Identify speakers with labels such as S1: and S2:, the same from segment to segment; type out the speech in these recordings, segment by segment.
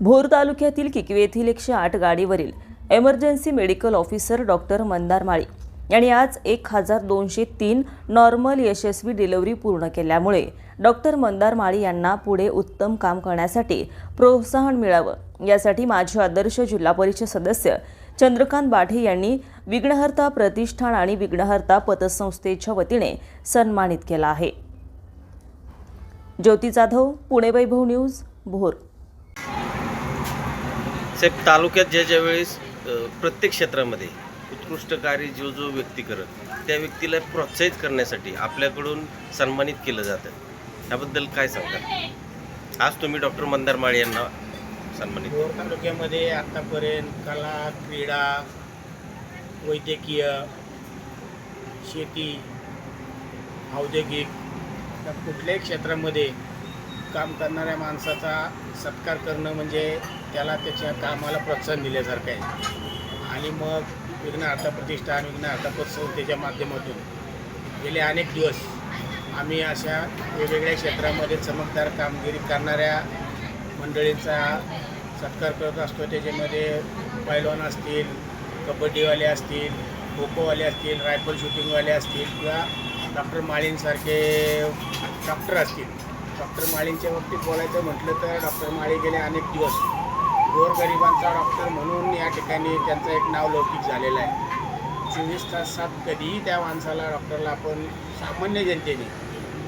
S1: भोर तालुक्यातील किकवे येथील एकशे आठ गाडीवरील emergency medical officer doctor Mandar Mali यांनी आज एक हजार दोनशे तीन नॉर्मल यशस्वी डिलिव्हरी पूर्ण केल्यामुळे डॉक्टर मंदार माळी यांना पुढे उत्तम काम करण्यासाठी प्रोत्साहन मिळावं. यासाठी माझे आदर्श जिल्हा परिषद सदस्य चंद्रकांत बाठे यांनी विघ्नहर्ता प्रतिष्ठान आणि विघ्नहर्ता पतसंस्थेच्या वतीने सन्मानित केला आहे. ज्योती जाधव पुणे वैभव न्यूज भोर.
S2: साहेब तालुक्यात ज्या ज्या वेळेस प्रत्येक क्षेत्रामध्ये उत्कृष्ट कार्य जो जो व्यक्ती करत त्या व्यक्तीला प्रोत्साहित करण्यासाठी आपल्याकडून सन्मानित केलं जातं. त्याबद्दल काय सांगता आज तुम्ही डॉक्टर मंदार माळे यांना सन्मानित
S3: भोर तालुक्यामध्ये आत्तापर्यंत कला क्रीडा वैद्यकीय शेती औद्योगिक या कुठल्याही क्षेत्रामध्ये काम करणाऱ्या माणसाचा सत्कार करणं म्हणजे त्याला त्याच्या कामाला प्रोत्साहन दिल्यासारखं आहे. आणि मग विघ्न अर्था प्रतिष्ठान विघ्न अर्था पतसंस्थेच्या माध्यमातून गेले अनेक दिवस आम्ही अशा वेगवेगळ्या क्षेत्रामध्ये चमकदार कामगिरी करणाऱ्या मंडळींचा सत्कार करत असतो. त्याच्यामध्ये पैलवान असतील कबड्डीवाले असतील खो खोवाले असतील रायफल शूटिंगवाले असतील किंवा डॉक्टर माळींसारखे डॉक्टर असतील. डॉक्टर माळींच्या बाबतीत बोलायचं म्हटलं तर डॉक्टर माळी गेले अनेक दिवस. गोरगरिबांचा डॉक्टर म्हणून या ठिकाणी त्यांचं एक नाव लौकिक झालेलं आहे. चोवीस तासात कधीही त्या माणसाला डॉक्टरला आपण सामान्य जनतेने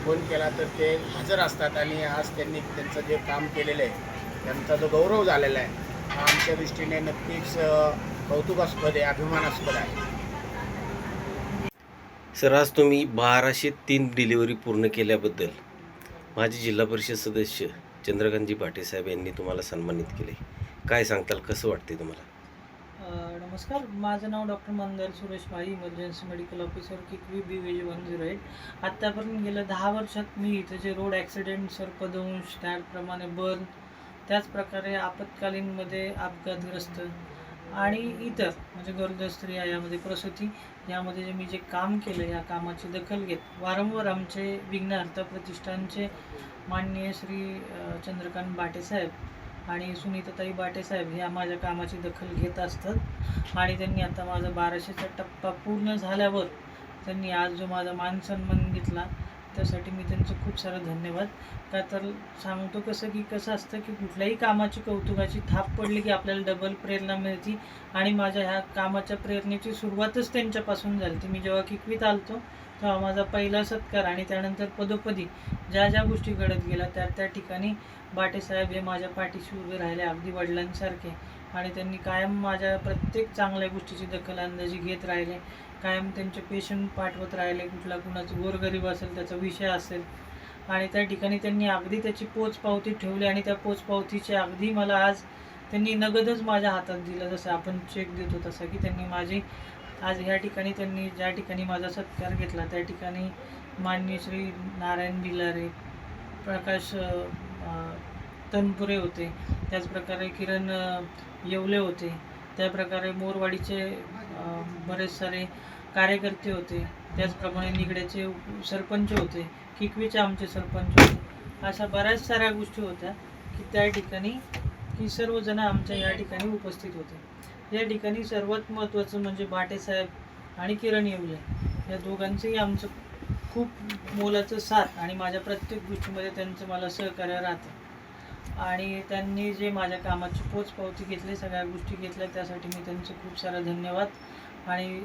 S3: फोन केला तर ते हजर असतात आणि आज त्यांनी त्यांचं जे काम केलेलं आहे त्यांचा जो गौरव झालेला आहे हा आमच्या दृष्टीने नक्कीच कौतुकास्पद आहे अभिमानास्पद आहे.
S2: सर आज तुम्ही बाराशे तीन डिलिव्हरी पूर्ण केल्याबद्दल माझे जिल्हा परिषद सदस्य चंद्रकांतजी पाटे साहेब यांनी तुम्हाला सन्मानित केले. काय सांगताल? कसं वाटते तुम्हाला?
S4: नमस्कार. माझं नाव डॉक्टर मंदार सुरेश भाई emergency medical officer Kikavi B veg one zero eight. आत्तापर्यंत गेल्या दहा वर्षात मी इथं जे रोड ॲक्सिडेंट सर्पदंश त्याचप्रमाणे बर्न त्याचप्रकारे आपत्कालीनमध्ये अपघातग्रस्त आणि इतर म्हणजे गरोदर स्त्रिया यामध्ये प्रसूती यामध्ये जे मी जे काम केलं या कामाची दखल घेत वारंवार आमचे विघ्नहर्ता प्रतिष्ठानचे माननीय श्री चंद्रकांत बाटेसाहेब आणि सुनीताताई बाटेसाहेब ह्या माझ्या कामाची दखल घेत असतात. आणि त्यांनी आता माझा बाराशेचा टप्पा पूर्ण झाल्यावर त्यांनी आज जो माझा मानसन्मान घेतला त्यासाठी मी त्यांचं खूप सारं धन्यवाद. का तर सांगतो कसं की कसं असतं की कुठल्याही कामाची कौतुकाची थाप पडली की आपल्याला डबल प्रेरणा मिळते आणि माझ्या ह्या कामाच्या प्रेरणेची सुरुवातच त्यांच्यापासून झाली ती मी जेव्हा किकवीत आलतो तेव्हा माझा पहिला सत्कार आणि त्यानंतर पदोपदी ज्या ज्या गोष्टी घडत गेल्या त्या त्या ठिकाणी बाटेसाहेब हे माझ्या पाठीशी उभे राहिले अगदी वडिलांसारखे. आणि त्यांनी कायम माझ्या प्रत्येक चांगल्या गोष्टीची दखल अंदाजी घेत राहिले. कायम त्यांचे पेशंट पाठवत राहिले. कुठला कुणाचं गोरगरीब असेल त्याचा विषय असेल. आणि त्या ठिकाणी त्यांनी अगदी त्याची पोचपावती ठेवली आणि त्या पोचपावतीचे अगदी मला आज त्यांनी नगदच माझ्या हातात दिलं. जसं आपण चेक देतो तसं की त्यांनी माझी आज ह्या ठिकाणी त्यांनी ज्या ठिकाणी माझा सत्कार घेतला त्या ठिकाणी माननीय श्री नारायण बिलारे प्रकाश तनपुरे होते. त्याचप्रकारे किरण येवले होते. त्याप्रकारे मोरवाडीचे बरेच सारे कार्यकर्ते होते. त्याचप्रमाणे निगड्याचे सरपंच होते किकवीचे आमचे सरपंच होते. अशा बऱ्याच साऱ्या गोष्टी होत्या की त्या ठिकाणी की सर्वजण आमच्या या ठिकाणी उपस्थित होते. या ठिकाणी सर्वात महत्त्वाचं म्हणजे बाटेसाहेब आणि किरण येवले. या दोघांचंही आमचं खूप मोलाचं साथ आणि माझ्या प्रत्येक गोष्टीमध्ये त्यांचं मला सहकार्य राहतं. आणि त्यांनी जे माझ्या कामाची पोचपावती घेतली सगळ्या गोष्टी घेतल्या त्यासाठी मी त्यांचं खूप सारा धन्यवाद आणि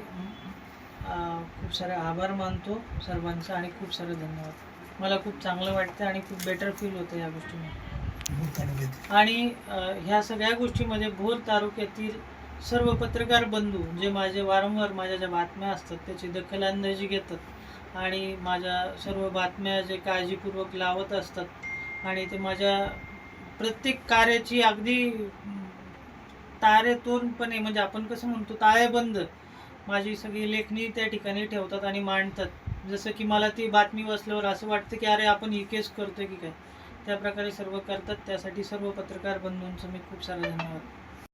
S4: खूप सारे आभार मानतो सर्वांचा आणि खूप सारे धन्यवाद. मला खूप चांगलं वाटतं आणि खूप बेटर फील होतं या गोष्टीने आणि ह्या सगळ्या गोष्टीमध्ये भोर तालुक्यातील सर्व पत्रकार बंधू जे माझे वारंवार माझ्या ज्या बातम्या असतात त्याची दखल अंदाजी घेतात आणि माझ्या सर्व बातम्या जे काळजीपूर्वक लावत असतात आणि ते माझ्या प्रत्येक कार्याची अगदी तारेतोरपणे म्हणजे आपण कसं म्हणतो ताळेबंद माझी सगळी लेखणी त्या ठिकाणी ठेवतात आणि मांडतात. जसं की मला ती बातमी वाचल्यावर असं वाटतं की अरे आपण ही केस करतोय की काय? त्या प्रकारे सर्व करतात. त्यासाठी सर्व पत्रकार बंधूंचं मी खूप सारं धन्यवाद.